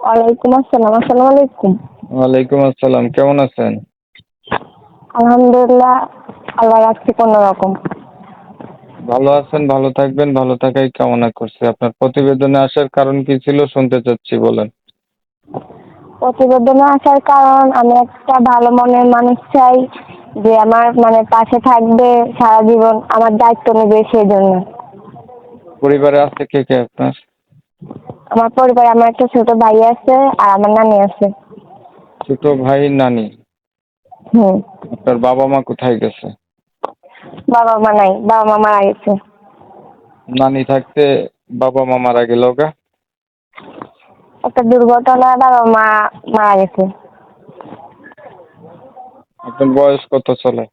ওয়ালাইকুম আসসালাম আসসালামু আলাইকুম। ওয়ালাইকুম আসসালাম কেমন আছেন? আলহামদুলিল্লাহ আল্লাহ রাখছি কোনো রকম ভালো আছেন ভালো থাকবেন ভালো থাকাই কামনা করছি। আপনার প্রতিবেদনে আসার কারণ কি ছিল শুনতে চাচ্ছি বলেন। প্রতিবেদনে আসার কারণ আমি একটা ভালো মনের মানুষ চাই যে আমার মানে পাশে থাকবে সারা জীবন আমার দায়িত্ব নেবে সেই জন্য পরিবারে আছে কে কে আপনার? আমার পরিবারে আমার একটা ছোট ভাই আছে আর আমার নানি আছে। ছোট ভাই নানি? হুম। আপনার বাবা মা কোথায় গেছে? বাবা মা নাই বাবা মা মারা গেছে। নানি থাকতে বাবা মা মারা গেল গা? একটা দুর্ঘটনায় বাবা মা মারা গেছে। আপনার বয়স কত চলে?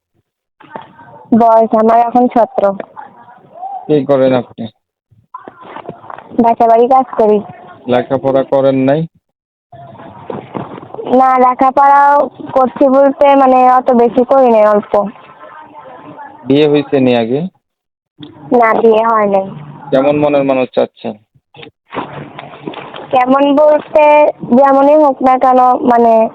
বয়স আমার এখন সতেরো। কি করেন আপনি? বাসা বাড়ি কাজ করি। লেখাপড়া করেন নাই? না লেখাপড়াও করছি বলতে মানে অত বেশি করি নাই অল্প। বিয়ে হয়েছে নি আগে? না বিয়ে হয় নাই। কেমন মনের মানুষ চাচ্ছেন? কেমন বলতে যেমনই হোক না কেন মানে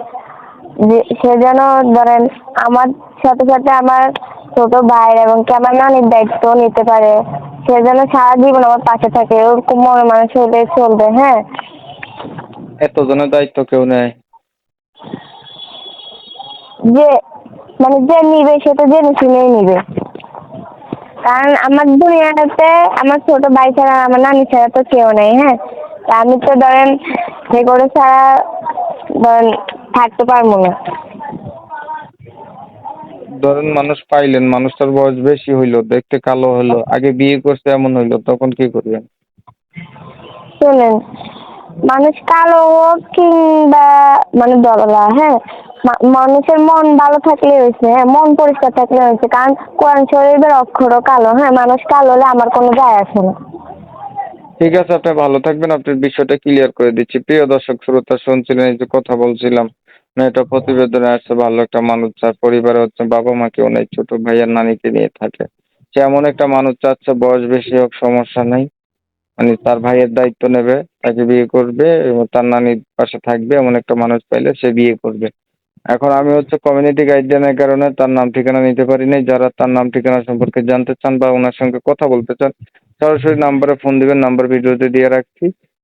যে- সে যেন ধরেন আমার সাথে সাথে আমার ছোট ভাইয়ের এবং কি আমার নানির দায়িত্ব নিতে পারে। সে যেন সারা জীবন আমার পাশে থাকে ওরকম মনের মানুষ হলে চলবে হ্যাঁ? এতজনের দায়িত্ব কেউ নেয়? যে মানে যে নিবে সে তো জেনে শুনেই নিবে। কারণ আমার দুনিয়াতে আমার ছোট ভাই ছাড়া আমার নানি ছাড়া তো কেউ নেই হ্যাঁ? তা আমি তো ধরেন সে করে ছাড়া ধরেন থাকতে পারব না। ধরেন মানুষ পাইলেন মানুষটার বয়স বেশি হইল দেখতে কালো হলো আগে বিয়ে করছে এমন হইল তখন কি করবেন? শোনেন মানুষ কালো হোক কিংবা মানে দরলা হ্যাঁ মানুষের মন ভালো থাকলে হয়েছে হ্যাঁ মন পরিষ্কার থাকলে হয়েছে কারণ কোরআন শরীফের অক্ষরও কালো হ্যাঁ মানুষ কালো হলে আমার কোনো যায় আসে না। ঠিক আছে আপনি ভালো থাকবেন আপনার বিষয়টা ক্লিয়ার করে দিচ্ছি। প্রিয় দর্শক শ্রোতা শুনছিলেন এই যে কথা বলছিলাম না, এটা প্রতিবেদনে আসছে, ভালো একটা মানুষ যার পরিবারে হচ্ছে বাবা মা কেউ নেই, ছোট ভাই আর নানিকে নিয়ে থাকে। সে এমন একটা মানুষ চাচ্ছে, বয়স বেশি হোক, সমস্যা নেই। মানে তার ভাইয়ের দায়িত্ব নেবে, তাকে বিয়ে করবে, এবং তার নানির পাশে থাকবে, এমন একটা মানুষ পাইলে সে বিয়ে করবে। এখন আমি হচ্ছে কমিউনিটি গাইডলাইনের কারণে তার নাম ঠিকানা নিতে পারি নাই। যারা তার নাম ঠিকানা সম্পর্কে জানতে চান বা ওনার সঙ্গে কথা বলতে চান, সরাসরি নাম্বারে ফোন দিবেন, নাম্বার ভিডিওতে দিয়ে রাখছি।